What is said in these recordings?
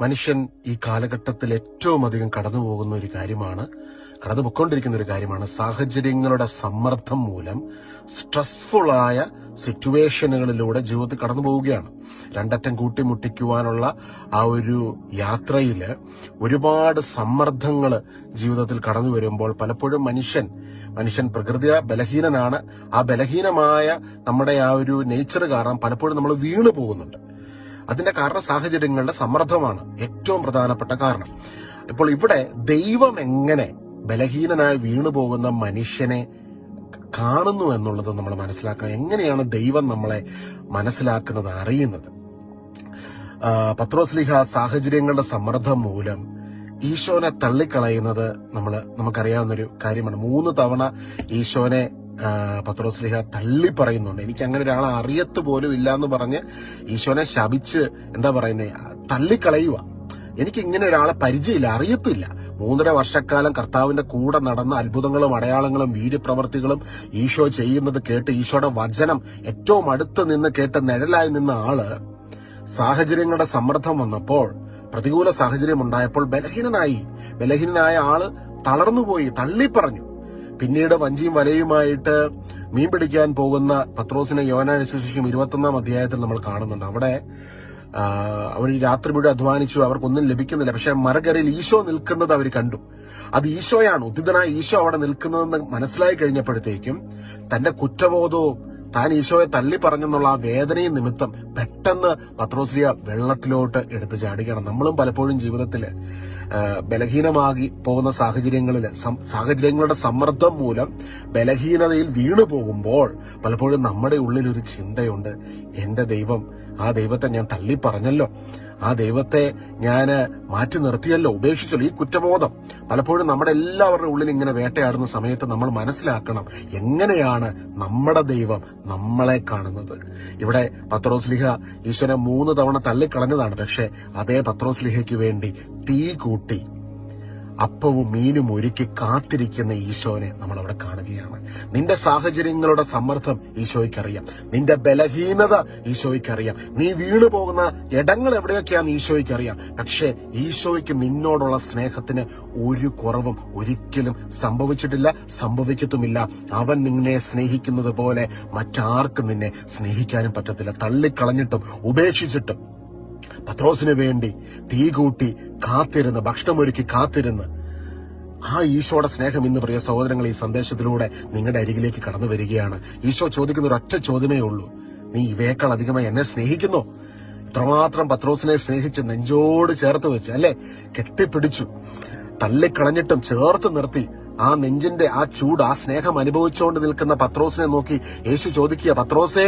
മനുഷ്യൻ ഈ കാലഘട്ടത്തിൽ ഏറ്റവും അധികം കടന്നു പോകുന്ന ഒരു കാര്യമാണ് കടന്നു ഒരു കാര്യമാണ് സാഹചര്യങ്ങളുടെ സമ്മർദ്ദം മൂലം സ്ട്രെസ്ഫുൾ ആയ സിറ്റുവേഷനുകളിലൂടെ ജീവിതത്തിൽ കടന്നു പോവുകയാണ്. രണ്ടറ്റം കൂട്ടിമുട്ടിക്കുവാനുള്ള ആ ഒരു യാത്രയിൽ ഒരുപാട് സമ്മർദ്ദങ്ങൾ ജീവിതത്തിൽ കടന്നു വരുമ്പോൾ പലപ്പോഴും മനുഷ്യൻ മനുഷ്യൻ പ്രകൃതിയ ബലഹീനനാണ്. ആ ബലഹീനമായ നമ്മുടെ ആ ഒരു നേച്ചർ കാരണം പലപ്പോഴും നമ്മൾ വീണു പോകുന്നുണ്ട് അതിന്റെ കാരണം സാഹചര്യങ്ങളുടെ സമ്മർദ്ദമാണ് ഏറ്റവും പ്രധാനപ്പെട്ട കാരണം. ഇപ്പോൾ ഇവിടെ ദൈവം എങ്ങനെ ബലഹീനനായി വീണു പോകുന്ന മനുഷ്യനെ കാണുന്നു എന്നുള്ളത് നമ്മൾ മനസ്സിലാക്കണം. എങ്ങനെയാണ് ദൈവം നമ്മളെ മനസ്സിലാക്കുന്നത് അറിയുന്നത്? പത്രോസ്ലിഹ സാഹചര്യങ്ങളുടെ സമ്മർദ്ദം മൂലം ഈശോനെ തള്ളിക്കളയുന്നത് നമ്മൾ നമുക്കറിയാവുന്ന ഒരു കാര്യമാണ്. മൂന്ന് തവണ ഈശോനെ പത്രോസ്ലിഹ തള്ളി പറയുന്നുണ്ട്. എനിക്ക് അങ്ങനെ ഒരാളെ അറിയത്ത് പോലും ഇല്ല എന്ന് പറഞ്ഞ് ഈശോനെ ശപിച്ച് എന്താ പറയുന്നത് തള്ളിക്കളയുക. എനിക്ക് ഇങ്ങനെ ഒരാളെ പരിചയമില്ല അറിയത്തില്ല മൂന്നര വർഷക്കാലം കർത്താവിന്റെ കൂടെ നടന്ന അത്ഭുതങ്ങളും അടയാളങ്ങളും വീര്യപ്രവർത്തികളും ഈശോ ചെയ്യുന്നത് കേട്ട് ഈശോയുടെ വചനം ഏറ്റവും അടുത്ത് നിന്ന് കേട്ട് നിഴലായി നിന്ന ആൾ സാഹചര്യങ്ങളുടെ സമ്മർദ്ദം വന്നപ്പോൾ പ്രതികൂല സാഹചര്യം ഉണ്ടായപ്പോൾ ബലഹീനനായി. ബലഹീനനായ ആൾ തളർന്നുപോയി തള്ളിപ്പറഞ്ഞു. പിന്നീട് വഞ്ചിയും വലയുമായിട്ട് മീൻ പിടിക്കാൻ പോകുന്ന പത്രോസിനെ യോനാനുശേഷം ഇരുപത്തൊന്നാം അധ്യായത്തിൽ നമ്മൾ കാണുന്നുണ്ട്. അവിടെ അവർ രാത്രി മുഴുവൻ അധ്വാനിച്ചു അവർക്കൊന്നും ലഭിക്കുന്നില്ല. പക്ഷെ മരകരയിൽ ഈശോ നിൽക്കുന്നത് അവർ കണ്ടു. അത് ഈശോയാണ് ഉദ്ധിതനായ ഈശോ അവിടെ നിൽക്കുന്നതെന്ന് മനസ്സിലായി കഴിഞ്ഞപ്പോഴത്തേക്കും തന്റെ കുറ്റബോധവും താൻ ഈശോയെ തള്ളി പറഞ്ഞെന്നുള്ള ആ വേദനയും നിമിത്തം പെട്ടെന്ന് പത്രോസ്ലിയ വെള്ളത്തിലോട്ട് എടുത്തു ചാടുകയാണ് നമ്മളും പലപ്പോഴും ജീവിതത്തിൽ ബലഹീനമാകി പോകുന്ന സാഹചര്യങ്ങളിൽ സാഹചര്യങ്ങളുടെ സമ്മർദ്ദം മൂലം ബലഹീനതയിൽ വീണു പോകുമ്പോൾ പലപ്പോഴും നമ്മുടെ ഉള്ളിൽ ഒരു ചിന്തയുണ്ട്. എന്റെ ദൈവം ആ ദൈവത്തെ ഞാൻ തള്ളി പറഞ്ഞല്ലോ ആ ദൈവത്തെ ഞാൻ മാറ്റി നിർത്തിയല്ലോ ഉപേക്ഷിച്ചല്ലോ. ഈ കുറ്റബോധം പലപ്പോഴും നമ്മുടെ എല്ലാവരുടെ ഉള്ളിൽ ഇങ്ങനെ വേട്ടയാടുന്ന സമയത്ത് നമ്മൾ മനസ്സിലാക്കണം എങ്ങനെയാണ് നമ്മുടെ ദൈവം നമ്മളെ കാണുന്നത്. ഇവിടെ പത്രോസ്ലിഹ ഈശ്വരൻ മൂന്ന് തവണ തള്ളിക്കളഞ്ഞതാണ് പക്ഷെ അതേ പത്രോസ്ലിഹയ്ക്ക് വേണ്ടി തീ കൂട്ടി. അപ്പവും മീനും ഒരുക്കി കാത്തിരിക്കുന്ന ഈശോനെ നമ്മൾ അവിടെ കാണുകയാണ്. നിന്റെ സാഹചര്യങ്ങളുടെ സമ്മർദ്ദം ഈശോയ്ക്കറിയാം. നിന്റെ ബലഹീനത ഈശോയ്ക്കറിയാം. നീ വീണു പോകുന്ന ഇടങ്ങൾ എവിടെയൊക്കെയാണെന്ന് ഈശോയ്ക്കറിയാം. പക്ഷേ ഈശോയ്ക്ക് നിന്നോടുള്ള സ്നേഹത്തിന് ഒരു കുറവും ഒരിക്കലും സംഭവിച്ചിട്ടില്ല സംഭവിക്കത്തുമില്ല. അവൻ നിന്നെ സ്നേഹിക്കുന്നത് പോലെ മറ്റാർക്കും നിന്നെ സ്നേഹിക്കാനും പറ്റത്തില്ല. തള്ളിക്കളഞ്ഞിട്ടും ഉപേക്ഷിച്ചിട്ടും പത്രോസിന് വേണ്ടി തീ കൂട്ടി കാത്തിരുന്ന് ഭക്ഷണമൊരുക്കി കാത്തിരുന്ന് ആ ഈശോയുടെ സ്നേഹം ഇന്ന് പ്രിയ സഹോദരങ്ങൾ ഈ സന്ദേശത്തിലൂടെ നിങ്ങളുടെ അരികിലേക്ക് കടന്നു വരികയാണ്. ഈശോ ചോദിക്കുന്ന ഒരൊറ്റ ചോദ്യമേ ഉള്ളൂ. നീ ഇവയേക്കാൾ അധികമായി എന്നെ സ്നേഹിക്കുന്നോ? ഇത്രമാത്രം പത്രോസിനെ സ്നേഹിച്ച് നെഞ്ചോട് ചേർത്ത് വെച്ച് അല്ലെ? കെട്ടിപ്പിടിച്ചു തള്ളിക്കളഞ്ഞിട്ടും ചേർത്ത് നിർത്തി ആ നെഞ്ചിന്റെ ആ ചൂട് ആ സ്നേഹം അനുഭവിച്ചുകൊണ്ട് നിൽക്കുന്ന പത്രോസിനെ നോക്കി യേശു ചോദിക്കുക പത്രോസേ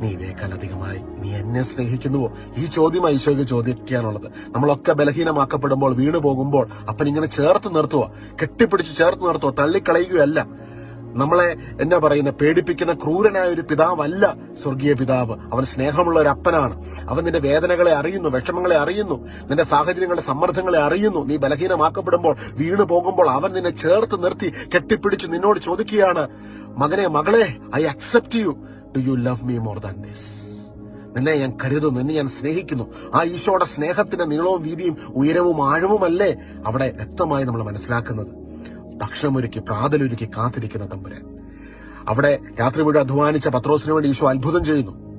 നീ ഇവയേക്കാൾ അധികമായി നീ എന്നെ സ്നേഹിക്കുന്നുവോ? ഈ ചോദ്യം ഈശോയ്ക്ക് ചോദിക്കാനുള്ളത്. നമ്മളൊക്കെ ബലഹീനമാക്കപ്പെടുമ്പോൾ വീണു പോകുമ്പോൾ അപ്പൻ ഇങ്ങനെ ചേർത്ത് നിർത്തുക കെട്ടിപ്പിടിച്ച് ചേർത്ത് നിർത്തുക തള്ളിക്കളയുകയല്ല. നമ്മളെ എന്നാ പറയുന്ന? പേടിപ്പിക്കുന്ന ക്രൂരനായ ഒരു പിതാവല്ല സ്വർഗീയ പിതാവ്. അവൻ സ്നേഹമുള്ള ഒരു അപ്പനാണ്. അവൻ നിന്റെ വേദനകളെ അറിയുന്നു വിഷമങ്ങളെ അറിയുന്നു നിന്റെ സാഹചര്യങ്ങളുടെ സമ്മർദ്ദങ്ങളെ അറിയുന്നു. നീ ബലഹീനമാക്കപ്പെടുമ്പോൾ വീണു പോകുമ്പോൾ അവൻ നിന്നെ ചേർത്ത് നിർത്തി കെട്ടിപ്പിടിച്ച് നിന്നോട് ചോദിക്കുകയാണ് മകനെ മകളെ I accept you. Do you love me more than this നിന്നെ ഞാൻ കരുതുന്നു നിന്നെ ഞാൻ സ്നേഹിക്കുന്നു. ആ ഈശോയുടെ സ്നേഹത്തിന്റെ നീളവും വീതിയും ഉയരവും ആഴവുമല്ലേ അവിടെ വ്യക്തമായി നമ്മൾ മനസ്സിലാക്കുന്നത്? ഭക്ഷണമൊരുക്കി പ്രാതലൊരുക്കി കാത്തിരിക്കുന്ന തമ്പുരാൻ. അവിടെ രാത്രി മുഴുവൻ അധ്വാനിച്ച പത്രോസിന് വേണ്ടി ഈശോ അത്ഭുതം ചെയ്യുന്നു.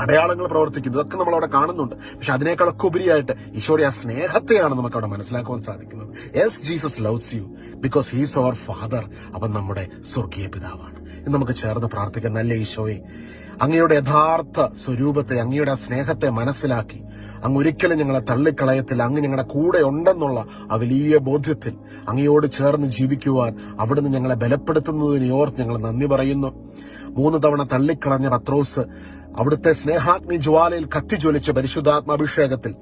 അടയാളങ്ങൾ പ്രവർത്തിക്കുന്നു. ഇതൊക്കെ നമ്മൾ അവിടെ കാണുന്നുണ്ട്. പക്ഷെ അതിനേക്കാളൊക്കെ ഉപരിയായിട്ട് ഈശോയുടെ ആ സ്നേഹത്തെയാണ് നമുക്ക് അവിടെ മനസ്സിലാക്കുവാൻ സാധിക്കുന്നത്. As Jesus loves you because he's our father അവൻ നമ്മുടെ സ്വർഗീയ പിതാവാണ്. നമുക്ക് ചേർന്ന് പ്രാർത്ഥിക്കാം. നല്ല ഈശോയെ അങ്ങയുടെ യഥാർത്ഥ സ്വരൂപത്തെ അങ്ങയുടെ സ്നേഹത്തെ മനസ്സിലാക്കി. അങ്ങ് ഒരിക്കലും ഞങ്ങളെ തള്ളിക്കളയത്തിൽ അങ്ങ് ഞങ്ങളുടെ കൂടെ ഉണ്ടെന്നുള്ള ആ വലിയ ബോധ്യത്തിൽ അങ്ങയോട് ചേർന്ന് ജീവിക്കുവാൻ അവിടുന്ന് ഞങ്ങളെ ബലപ്പെടുത്തുന്നതിന് ഓർത്ത് ഞങ്ങൾ നന്ദി പറയുന്നു. മൂന്ന് തവണ തള്ളിക്കളഞ്ഞ പത്രോസ് അവിടുത്തെ സ്നേഹാഗ്നി ജ്വാലയിൽ കത്തിജ്വലിച്ച പരിശുദ്ധാത്മാഭിഷേകത്തിൽ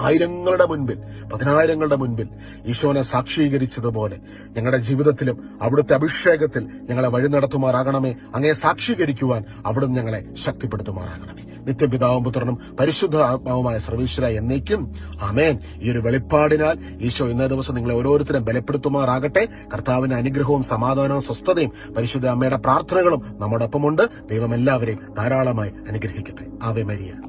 ആയിരങ്ങളുടെ മുൻപിൽ പതിനായിരങ്ങളുടെ മുൻപിൽ ഈശോനെ സാക്ഷീകരിച്ചതുപോലെ ഞങ്ങളുടെ ജീവിതത്തിലും അവിടുത്തെ അഭിഷേകത്തിൽ ഞങ്ങളെ വഴി നടത്തുമാറാകണമേ. അങ്ങയെ സാക്ഷീകരിക്കുവാൻ അവിടുന്ന് ഞങ്ങളെ ശക്തിപ്പെടുത്തുമാറാകണമേ. നിത്യപിതാവും പുത്രനും പരിശുദ്ധ ആത്മാവുമായ സർവീശ്വര എന്നേക്കും. അമേൻ ഈ ഒരു വെളിപ്പാടിനാൽ ഈശോ ഇന്നേ ദിവസം നിങ്ങളെ ഓരോരുത്തരും ബലപ്പെടുത്തുമാറാകട്ടെ. കർത്താവിന്റെ അനുഗ്രഹവും സമാധാനവും സ്വസ്ഥതയും പരിശുദ്ധ അമ്മയുടെ പ്രാർത്ഥനകളും നമ്മോടൊപ്പമുണ്ട്. ദൈവം എല്ലാവരെയും ധാരാളമായി അനുഗ്രഹിക്കട്ടെ. ആവേ മരിയ.